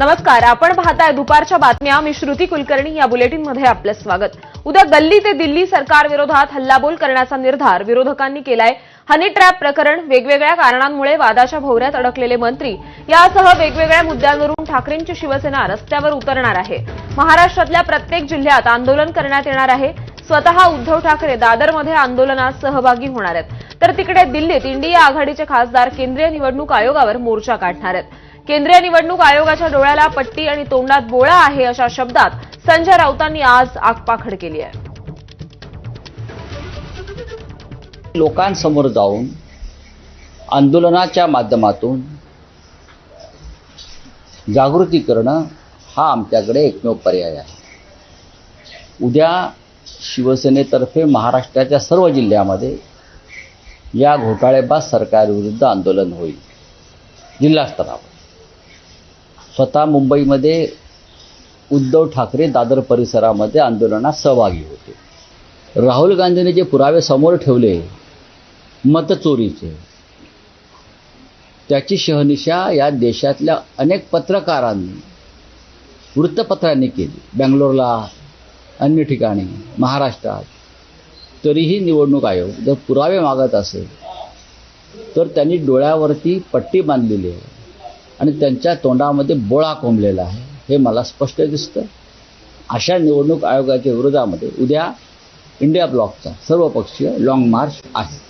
नमस्कार आपण पाहताय दुपारच्या बातम्या. मी श्रुती कुलकर्णी या बुलेटिनमध्ये आपलं स्वागत. उद्या गल्ली ते दिल्ली सरकार विरोधात हल्लाबोल करण्याचा निर्धार विरोधकांनी केलाय. हनी ट्रॅप प्रकरण वेगवेगळ्या कारणांमुळे वादाच्या भोवऱ्यात अडकलेले मंत्री. यासह वेगवेगळ्या मुद्द्यांवरून ठाकरेंची शिवसेना रस्त्यावर उतरणार आहे. महाराष्ट्रातल्या प्रत्येक जिल्ह्यात आंदोलन करण्यात येणार आहे. स्वतः उद्धव ठाकरे दादरमध्ये आंदोलनात सहभागी होणार आहेत. तर तिकडे दिल्लीत इंडिया आघाडीचे खासदार केंद्रीय निवडणूक आयोगावर मोर्चा काढणार आहेत. केंद्रीय निवडणूक आयोगाच्या डोळ्याला पट्टी आणि तोंडात बोळा आहे अशा शब्दात संजय राऊतांनी आज आगपाखड केली आहे. लोकांसमोर जाऊन आंदोलनाच्या माध्यमातून जागृती करणं हा आमच्याकडे एकमेव पर्याय आहे. उद्या शिवसेनेतर्फे महाराष्ट्राच्या सर्व जिल्ह्यामध्ये या घोटाळेबाज सरकारविरुद्ध आंदोलन होईल. जिल्हा स्तरावर. स्वतः मुंबईमध्ये उद्धव ठाकरे दादर परिसरामध्ये आंदोलनात सहभागी होते. राहुल गांधींनी जे पुरावे समोर ठेवले मतचोरीचे त्याची शहनिशा या देशातल्या अनेक पत्रकारांनी वृत्तपत्रांनी केली. बँगलोरला अन्य ठिकाणी महाराष्ट्रात. तरीही निवडणूक आयोग जर पुरावे मागत असेल तर त्यांनी डोळ्यावरती पट्टी बांधलेली आहे. आणि त्यांच्या तोंडामध्ये बोळा कोंबलेला आहे. हे मला स्पष्ट दिसतं. अशा निवडणूक आयोगाच्या विरोधामध्ये उद्या इंडिया ब्लॉकचा सर्वपक्षीय लाँग मार्च आहे.